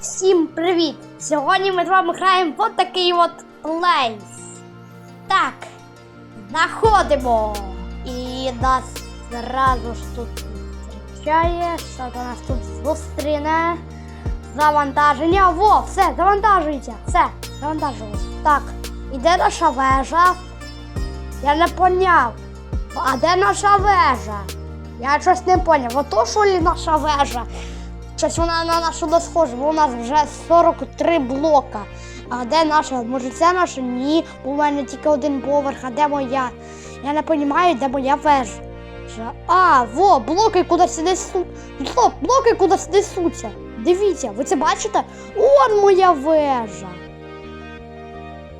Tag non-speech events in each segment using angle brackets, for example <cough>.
Всім привіт! Сьогодні ми з вами граємо в такий от плейс. Так, знаходимо. І нас зразу ж тут зустрічає. Що до нас тут зустріне? Завантаження. Во, все, завантажується. Все, завантажилось. Так, і де наша вежа? Я не поняв. А де наша вежа? Я щось не поняв. Ото що ли наша вежа? Щось вона на нашу не схожа, бо у нас вже 43 блока. А де наша? Може це наша? Ні, у мене тільки один поверх, а де моя? Я не розумію, де моя вежа. А, во, блоки кудись несуть. Стоп, блоки кудись несуться. Дивіться, ви це бачите? Он моя вежа.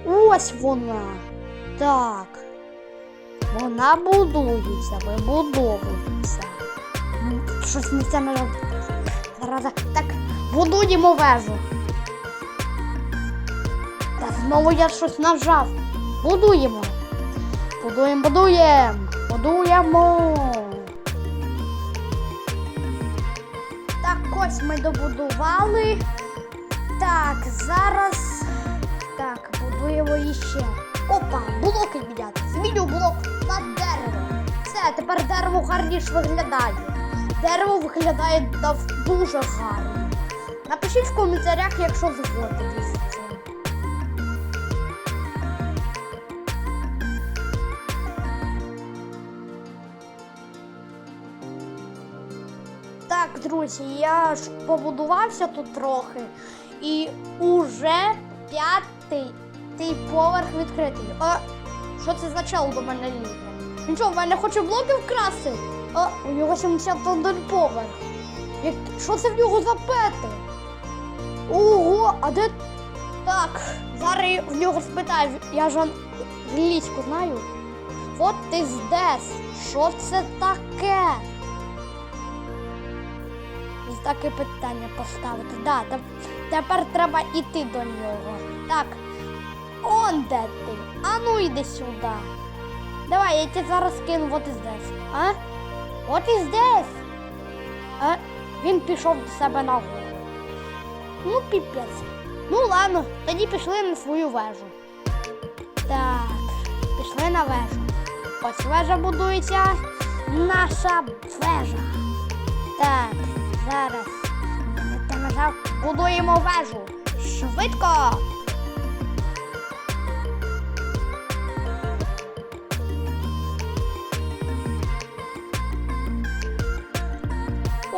Ось вона. Так. Вона будується, вибудовується. Щось не це не Зараз. Так, будуємо вежу. Та знову я щось нажав. Будуємо. Будуємо, будуємо. Будуємо. Так, ось ми добудували. Так, зараз. Так, будуємо іще. Опа, блоки міняти. Зміню блок на дерево. Все, тепер дерево гарніше виглядає. Дерево виглядає дуже гарно. Напишіть в коментарях, якщо згодитесь. Так, друзі, я ж побудувався тут трохи і уже п'ятий тий поверх відкритий. А що це за чел до мене лізе? Він що, в мене хоче блоки вкрасти? А, у нього 71 поверх. Як... Що це в нього за пети? Ого, а де. Так, зараз в нього спитаю, я ж англійську знаю. What is this? Що це таке? Таке питання поставити. Да, те- тепер треба йти до нього. Так. Он де ти? А ну йди сюди. Давай, я тебе зараз кину is this. А? What is this? А? Він пішов до себе на гору. Ну, піпець. Ну ладно, тоді пішли на свою вежу. Так, пішли на вежу. Ось вежа будується. Наша вежа. Так, зараз. Будуємо вежу. Швидко.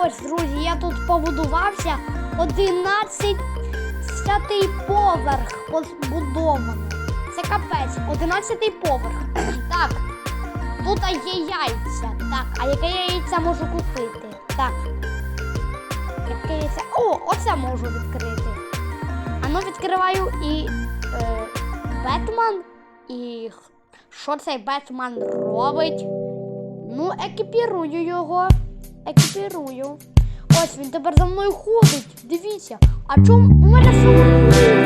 Ось, друзі, я тут побудувався. 11 поверх побудований. Це капець, 11 поверх. <clears throat> так, тут є яйця. Так, а яке яйця можу купити? Так. Яке яйця? О, оце можу відкрити. А ну відкриваю і е, Бетмен. І що цей Бетмен робить? Ну, екіпірую його. Екіпірую. Ось він тепер за мною ходить. Дивіться. А чому у мене все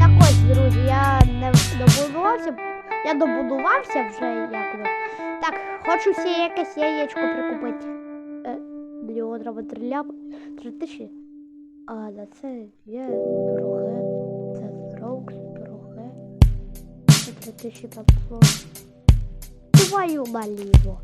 Так ось, друзі, я не добудувався, я добудувався вже якось. Так, хочу ще якесь яєчко прикупити. Е, Ліодра. Три тисячі. А, да це є дороге. Це з Роукс. Це три тисячі бабло. vai uma língua.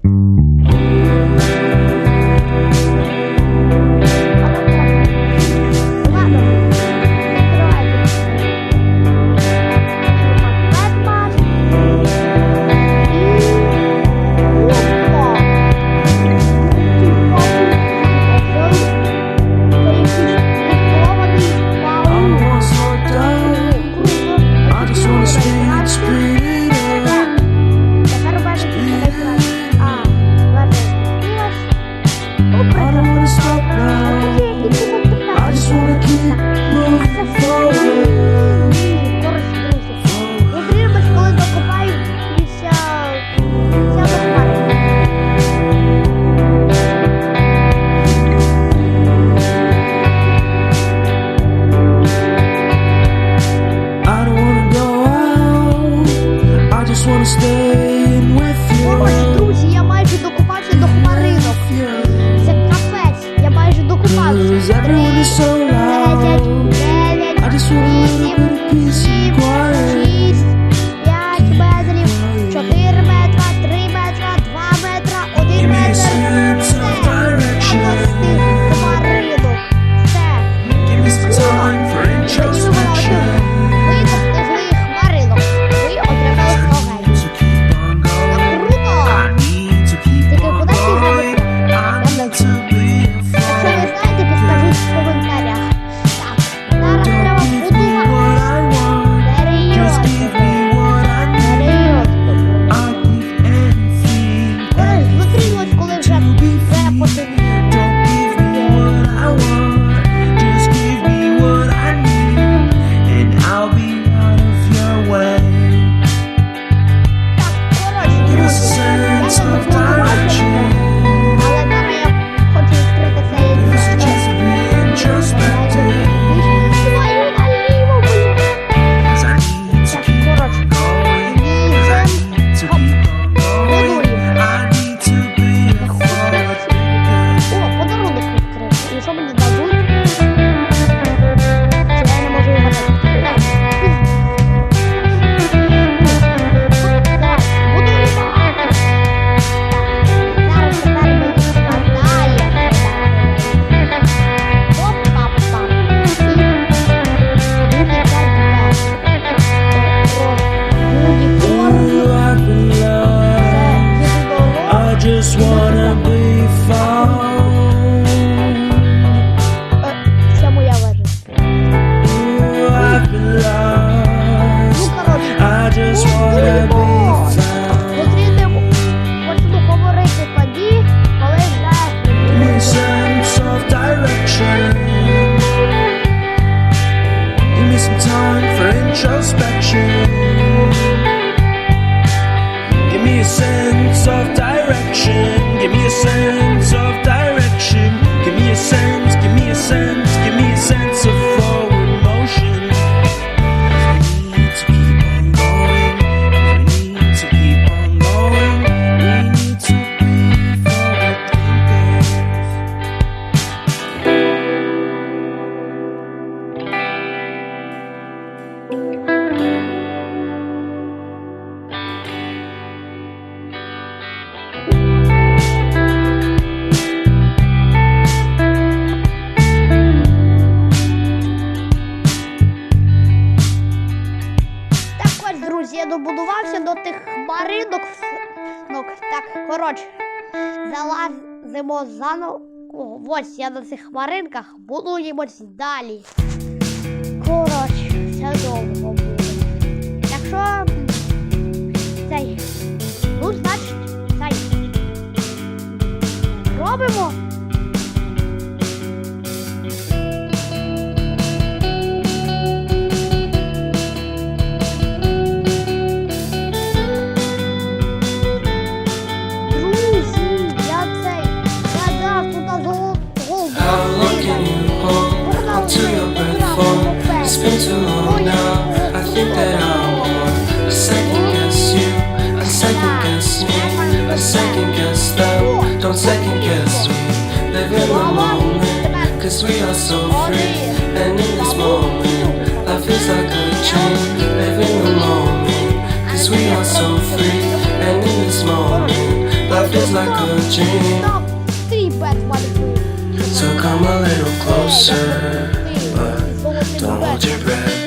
Коротше, залазимо заново. Ось я на цих хмаринках будуємось далі. Коротше, все довго буде. Якщо цей, ну, значить, цей. Робимо. Feels like a dream. So come a little closer, but don't hold your breath.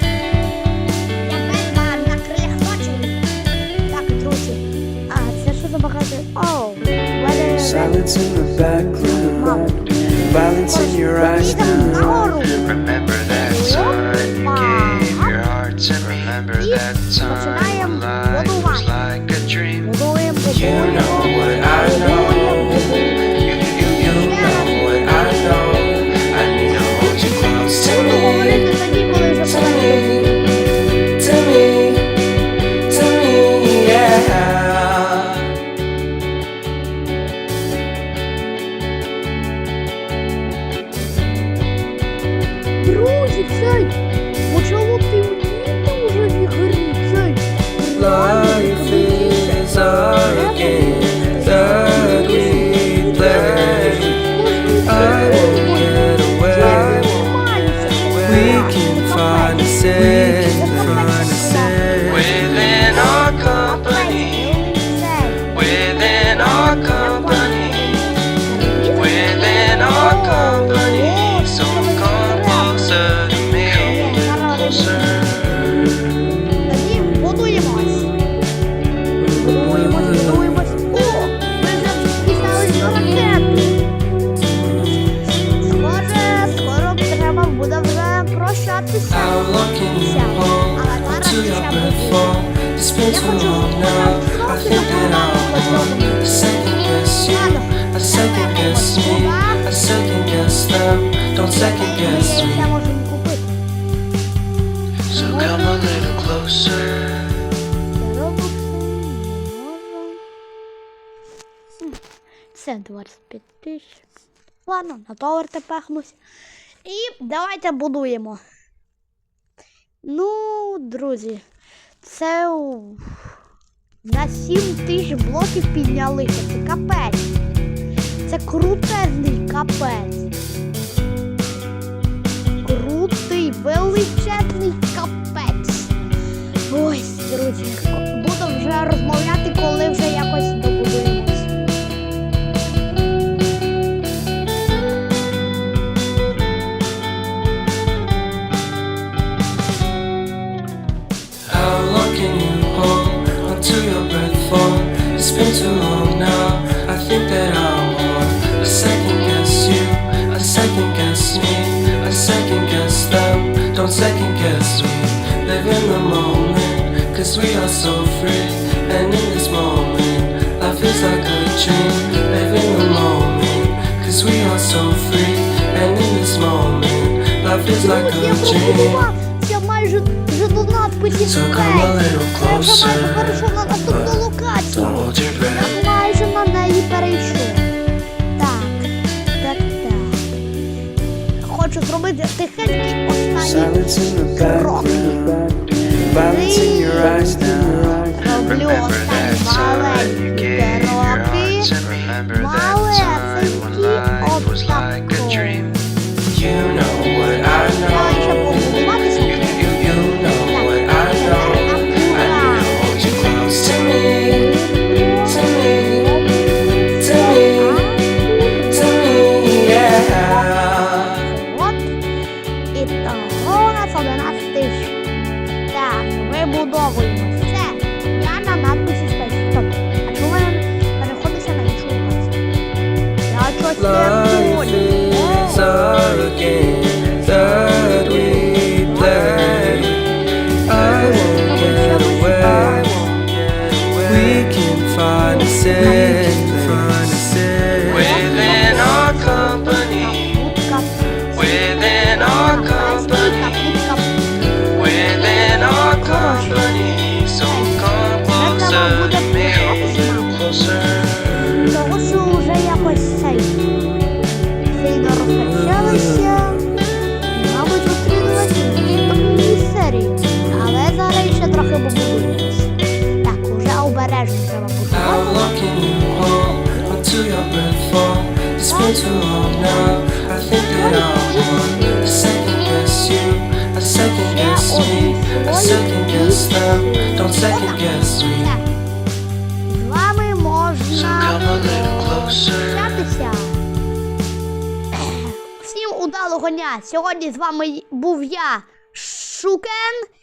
Silence in the background, violence in your eyes now. Remember that. With it. second guess me. Я. So come a little closer. Це 25 тисяч. Ладно, на товар пахнусь. І давайте будуємо. Ну, друзі, це на 7 тисяч блоків піднялися. Це капець. Це крутезний капець. Cause we are so free And in this moment Life feels like a dream Living the moment Cause we are so free And in this moment Life feels like a dream Я майже вже до нас So come a little closer Я вже майже перейшов на наступну локацію Я майже на неї перейшов Хочу зробити тихенький останній крок. violence in your eyes now. Remember that sorrow. what life is again. second guess me. Вами можна общатися. Всім удалого дня! Сьогодні з вами був я, Шукен.